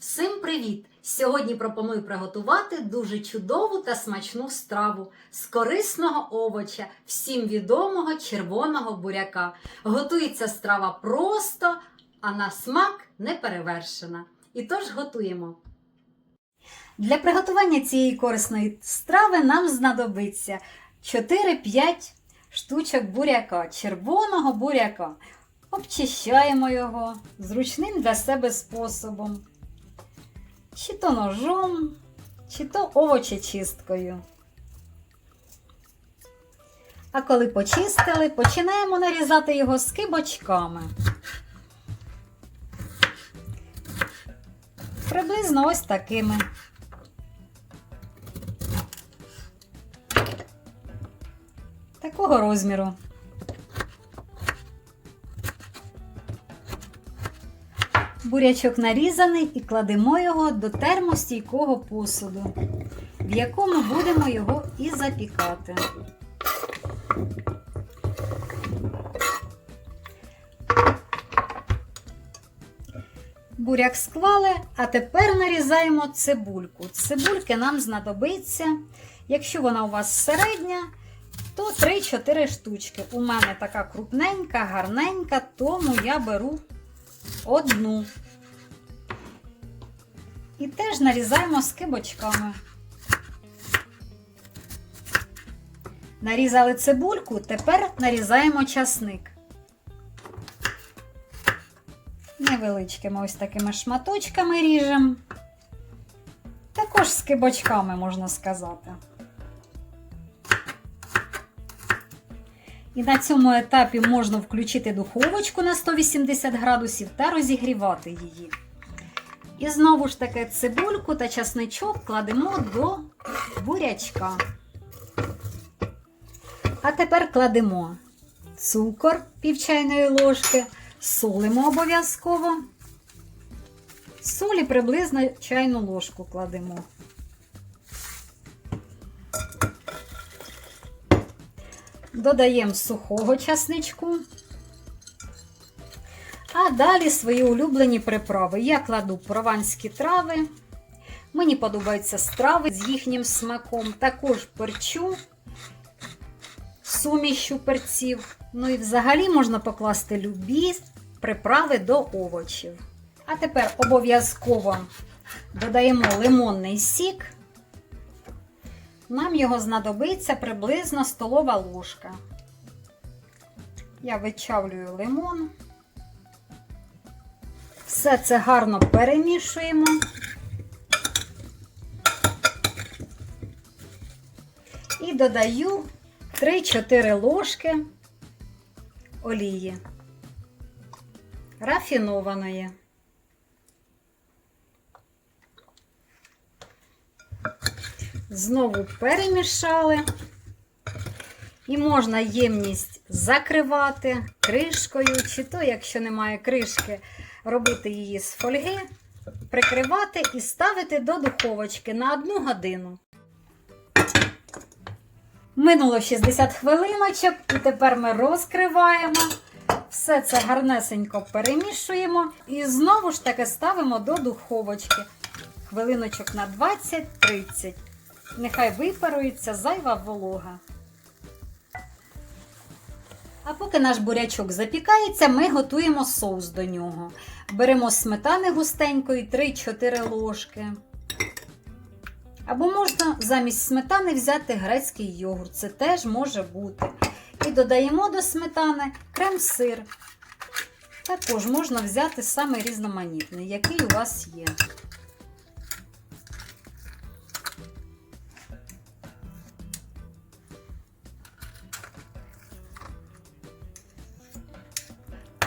Всім привіт! Сьогодні пропоную приготувати дуже чудову та смачну страву з корисного овоча, всім відомого червоного буряка. Готується страва просто, а на смак неперевершена. І тож готуємо. Для приготування цієї корисної страви нам знадобиться 4-5 штучок буряка, червоного буряка. Обчищаємо його зручним для себе способом. Чи то ножом, чи то овочечисткою. А коли почистили, починаємо нарізати його скибочками. Приблизно ось такими. Такого розміру. Бурячок нарізаний і кладемо його до термостійкого посуду, в якому будемо його і запікати. Буряк склали, а тепер нарізаємо цибульку. Цибульки нам знадобиться, якщо вона у вас середня, то 3-4 штучки. У мене така крупненька, гарненька, тому я беру одну. І теж нарізаємо скибочками. Нарізали цибульку, тепер нарізаємо часник. Невеличкими ось такими шматочками ріжемо. Також скибочками, можна сказати. І на цьому етапі можна включити духовочку на 180 градусів та розігрівати її. І знову ж таки цибульку та часничок кладемо до бурячка. А тепер кладемо цукор пів чайної ложки, солимо обов'язково. Солі приблизно чайну ложку кладемо. Додаємо сухого часничку. А далі свої улюблені приправи. Я кладу прованські трави. Мені подобаються страви з їхнім смаком. Також перчу, сумішю перців. Ну і взагалі можна покласти любі приправи до овочів. А тепер обов'язково додаємо лимонний сік. Нам його знадобиться приблизно столова ложка. Я вичавлюю лимон. Все це гарно перемішуємо. І додаю 3-4 ложки олії рафінованої. Знову перемішали. І можна ємність закривати кришкою, чи то, якщо немає кришки, робити її з фольги, прикривати і ставити до духовочки на 1 годину. Минуло 60 хвилиночок, і тепер ми розкриваємо. Все це гарнесенько перемішуємо і знову ж таки ставимо до духовочки. Хвилиночок на 20-30. Нехай випарується зайва волога. А поки наш бурячок запікається, ми готуємо соус до нього. Беремо сметани густенької 3-4 ложки. Або можна замість сметани взяти грецький йогурт. Це теж може бути. І додаємо до сметани крем-сир. Також можна взяти саме різноманітний, який у вас є.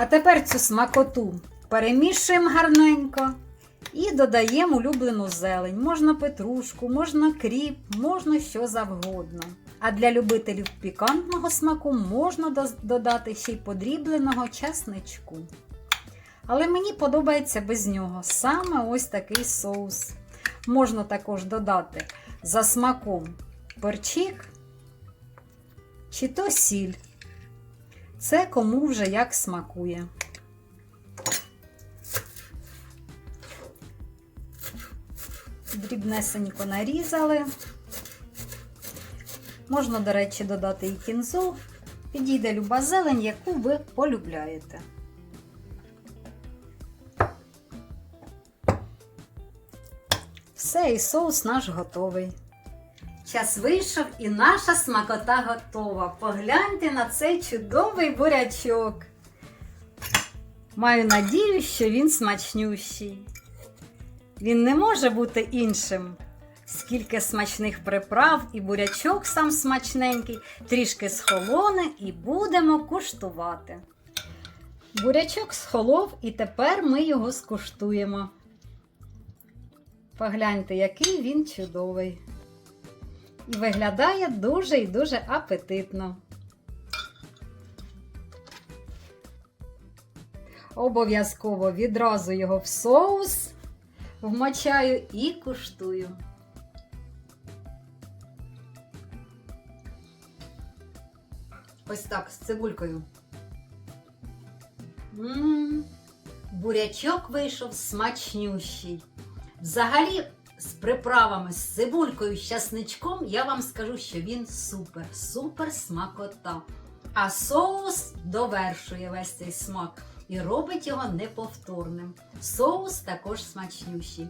А тепер цю смакоту перемішуємо гарненько і додаємо улюблену зелень. Можна петрушку, можна кріп, можна що завгодно. А для любителів пікантного смаку можна додати ще й подрібленого часничку. Але мені подобається без нього саме ось такий соус. Можна також додати за смаком перчик чи то сіль. Це кому вже як смакує. дрібнесенько нарізали. Можна, до речі, додати і кінзу. Підійде люба зелень, яку ви полюбляєте. Все, і соус наш готовий. Час вийшов і наша смакота готова. Погляньте на цей чудовий бурячок. Маю надію, що він смачнющий. Він не може бути іншим. Скільки смачних приправ і бурячок сам смачненький, трішки схолоне і будемо куштувати. Бурячок схолов, і тепер ми його скуштуємо. Погляньте, який він чудовий. І виглядає дуже і дуже апетитно. Обов'язково відразу його в соус вмочаю і куштую. Ось так, з цибулькою. М, Бурячок вийшов смачнющий. Взагалі, з приправами, з цибулькою, з часничком, я вам скажу, що він супер, супер смакота. А соус довершує весь цей смак і робить його неповторним. Соус також смачнющий.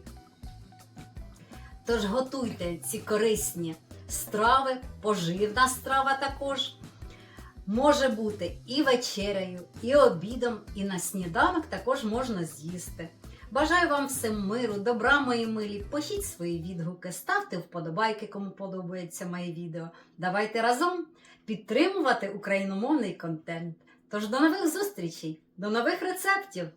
Тож готуйте ці корисні страви, поживна страва також. Може бути і вечерею, і обідом, і на сніданок також можна з'їсти. Бажаю вам всім миру, добра, мої милі. Пишіть свої відгуки, ставте вподобайки, кому подобається моє відео. Давайте разом підтримувати україномовний контент. Тож до нових зустрічей, до нових рецептів!